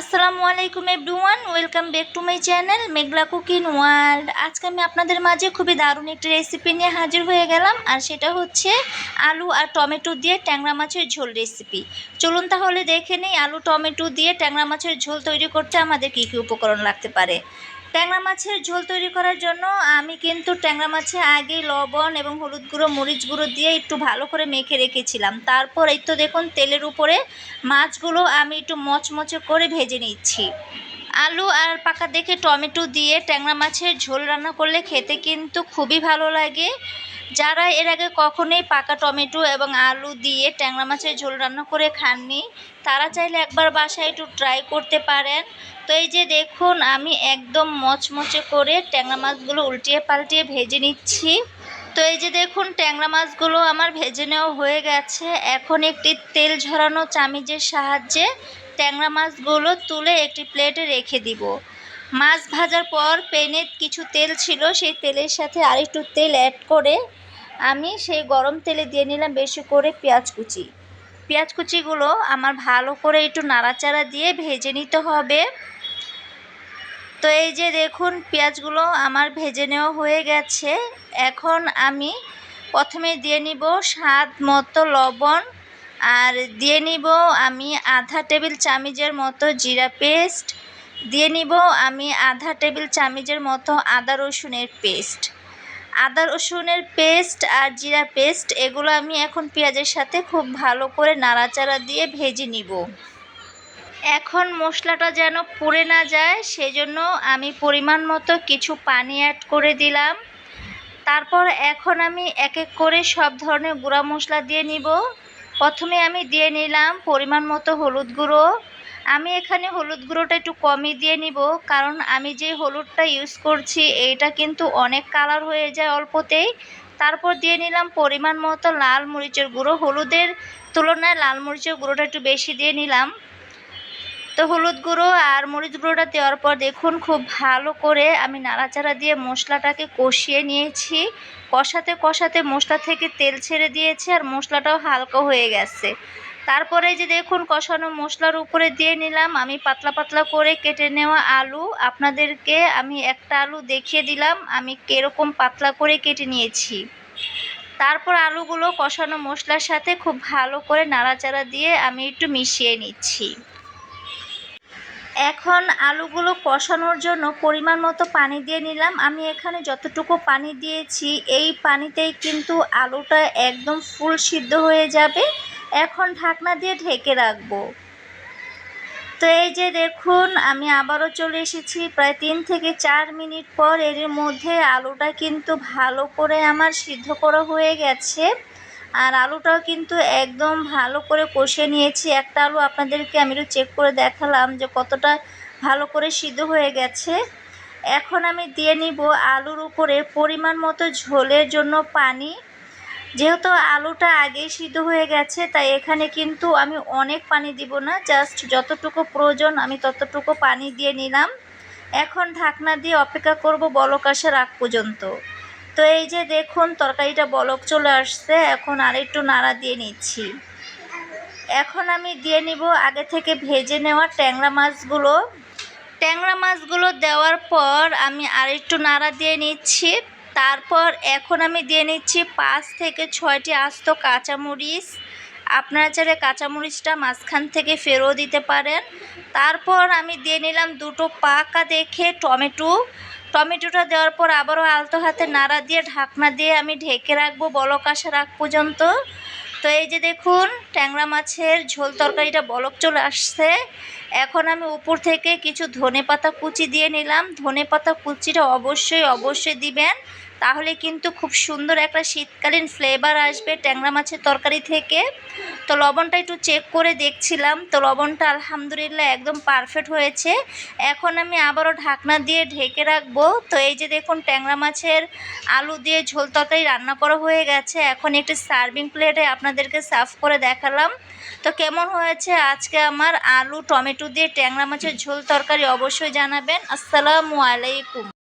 আসসালামু আলাইকুম everyone, welcome back to my channel Meghla cooking world. আজকে আমি আপনাদের মাঝে খুবই দারুণ একটি রেসিপি নিয়ে হাজির হয়ে গেলাম, আর সেটা হচ্ছে আলু আর টমেটো দিয়ে ট্যাংরা মাছের ঝোল রেসিপি চলুন তাহলে দেখে নেই, আলু, টমেটো দিয়ে ট্যাংরা মাছের ঝোল তৈরি করতে আমাদের কী কী উপকরণ লাগতে পারে। ট্যাংরা মাছের ঝোল তৈরি করার জন্য আমি কিন্তু ট্যাংরা মাছে আগেই লবণ এবং হলুদ গুঁড়ো, মরিচ গুঁড়ো দিয়ে একটু ভালো করে মেখে রেখেছিলাম। তারপর এই তো দেখুন, তেলের উপরে মাছগুলো আমি একটু মচমচে করে ভেজে নিচ্ছি। আলু আর পাকা দেখে টমেটো দিয়ে ট্যাংরা মাছের ঝোল রান্না করলে খেতে কিন্তু খুবই ভালো লাগে। যারা এর আগে কখনোই পাকা টমেটো এবং আলু দিয়ে ট্যাংরা মাছের ঝোল রান্না করে খাননি, তারা চাইলে একবার বাসায় একটু ট্রাই করতে পারেন। তো এই যে দেখুন, আমি একদম মচমচে করে ট্যাংরা মাছগুলো উল্টিয়ে পাল্টিয়ে ভেজে নিচ্ছি। তো এই যে দেখুন, ট্যাংরা মাছগুলো আমার ভেজে নেওয়া হয়ে গেছে। এখন একটি তেল ঝরানো চামিচের সাহায্যে ট্যাংরা মাছগুলো তুলে একটি প্লেটে রেখে দিব। মাছ ভাজার পর পেনে কিছু তেল ছিল, সেই তেলের সাথে আরেকটু তেল অ্যাড করে আমি সেই গরম তেলে দিয়ে নিলাম বেশি করে পেঁয়াজ কুচি। পেঁয়াজ কুচিগুলো আমার ভালো করে একটু নাড়াচাড়া দিয়ে ভেজে নিতে হবে। তো এই যে দেখুন, পেঁয়াজগুলো আমার ভেজে নেওয়া হয়ে গেছে। এখন আমি প্রথমে দিয়ে নিব স্বাদ মতো লবণ আর দিয়ে নিব আমি আধা টেবিল চামিচের মতো জিরা পেস্ট। দিয়ে নিব আমি আধা টেবিল চামিচের মতো আদা রসুনের পেস্ট। আদা রসুনের পেস্ট আর জিরা পেস্ট, এগুলো আমি এখন পেঁয়াজের সাথে খুব ভালো করে নাড়াচাড়া দিয়ে ভেজে নিব। এখন মশলাটা যেন পুড়ে না যায়, সেজন্য আমি পরিমাণ মতো কিছু পানি অ্যাড করে দিলাম। তারপর এখন আমি এক এক করে সব ধরনের গুঁড়া মশলা দিয়ে নিব। প্রথমে আমি দিয়ে নিলাম পরিমাণ মতো হলুদ গুঁড়ো। আমি এখানে হলুদ গুঁড়োটা একটু কমই দিয়ে নিব, কারণ আমি যে হলুদটা ইউজ করছি, এইটা কিন্তু অনেক কালার হয়ে যায় অল্পতেই। তারপর দিয়ে নিলাম পরিমাণ মতো লাল মরিচের গুঁড়ো। হলুদের তুলনায় লাল মরিচের গুঁড়োটা একটু বেশি দিয়ে নিলাম। তো হলুদ গুঁড়ো আর মরিচ গুঁড়োটা দেওয়ার পর দেখুন খুব ভালো করে আমি নাড়াচাড়া দিয়ে মশলাটাকে কষিয়ে নিয়েছি। কষাতে কষাতে মশলা থেকে তেল ছেড়ে দিয়েছে আর মশলাটাও হালকা হয়ে গেছে। তারপরে যে দেখুন, কষানো মশলার উপরে দিয়ে নিলাম। আমি পাতলা পাতলা করে কেটে নেওয়া আলু। আপনাদেরকে আমি একটা আলু দেখিয়ে দিলাম। আমি কীরকম পাতলা করে কেটে নিয়েছি। তারপর আলুগুলো কষানো মশলার সাথে খুব ভালো করে নাড়াচাড়া দিয়ে আমি একটু মিশিয়ে নিচ্ছি। এখন আলুগুলো কষানোর জন্য পরিমাণ মতো পানি দিয়ে নিলাম। আমি এখানে যতটুকু পানি দিয়েছি, এই পানিতেই কিন্তু আলুটা একদম ফুল সিদ্ধ হয়ে যাবে। এখন ঢাকনা দিয়ে ঢেকে রাখব। তো এই যে দেখুন, আমি আবারও চলে এসেছি। প্রায় তিন থেকে চার মিনিট পর এর মধ্যে আলুটা কিন্তু ভালো করে আমার সিদ্ধ করা হয়ে গেছে। আর আলুটাও কিন্তু একদম ভালো করে কষে নিয়েছি। একটা আলু আপনাদেরকে আমি একটু চেক করে দেখালাম যে কতটা ভালো করে সিদ্ধ হয়ে গেছে। এখন আমি দিয়ে নিব আলুর উপরে পরিমাণ মতো ঝোলের জন্য পানি। যেহেতু আলুটা আগেই সিদ্ধ হয়ে গেছে, তাই এখানে কিন্তু আমি অনেক পানি দিব না, জাস্ট যতটুকু প্রয়োজন আমি ততটুকু পানি দিয়ে নিলাম। এখন ঢাকনা দিয়ে অপেক্ষা করব বলক আসার আগ পর্যন্ত। তো এই যে দেখুন, তরকারিটা বলক চলে আসছে, এখন আর একটু নাড়া দিয়ে নিচ্ছি। এখন আমি দিয়ে নিব আগে থেকে ভেজে নেওয়া ট্যাংরা মাছগুলো। ট্যাংরা মাছগুলো দেওয়ার পর আমি আর একটু নাড়া দিয়ে নিচ্ছি। তারপর এখন আমি দিয়ে নিচ্ছি পাঁচ থেকে ছয়টি আস্ত কাঁচামরিচ। আপনারা চাইলে কাঁচামরিচটা মাঝখান থেকে ফেরও দিতে পারেন। তারপর আমি দিয়ে নিলাম দুটো পাকা দেখে টমেটো। টমেটোটা দেওয়ার পর আবারও আলতো হাতে নাড়া দিয়ে ঢাকনা দিয়ে আমি ঢেকে রাখব বলক আসার আগ পর্যন্ত। তো এই যে দেখুন, ট্যাংরা মাছের ঝোল তরকারিটা বলক চলে আসছে। এখন আমি উপর থেকে কিছু ধনে পাতা কুচি দিয়ে নিলাম। ধনে পাতা কুচিটা অবশ্যই অবশ্যই দিবেন। তাহলে কিন্তু খুব সুন্দর একটা শীতকালীন ফ্লেভার আসবে ট্যাংরা মাছের তরকারি থেকে। তো লবণটা একটু চেক করে দেখছিলাম, তো লবণটা আলহামদুলিল্লাহ একদম পারফেক্ট হয়েছে। এখন আমি আবারও ঢাকনা দিয়ে ঢেকে রাখব। তো এই যে দেখুন, ট্যাংরা মাছের আলু দিয়ে ঝোল তরকারি রান্না করা হয়ে গেছে। এখন একটি সার্ভিং প্লেটে আপনাদেরকে সার্ভ করে দেখালাম। তো কেমন হয়েছে আজকে আমার আলু, টমেটো দিয়ে ট্যাংরা মাছের ঝোল তরকারি অবশ্যই জানাবেন। আসসালামু আলাইকুম।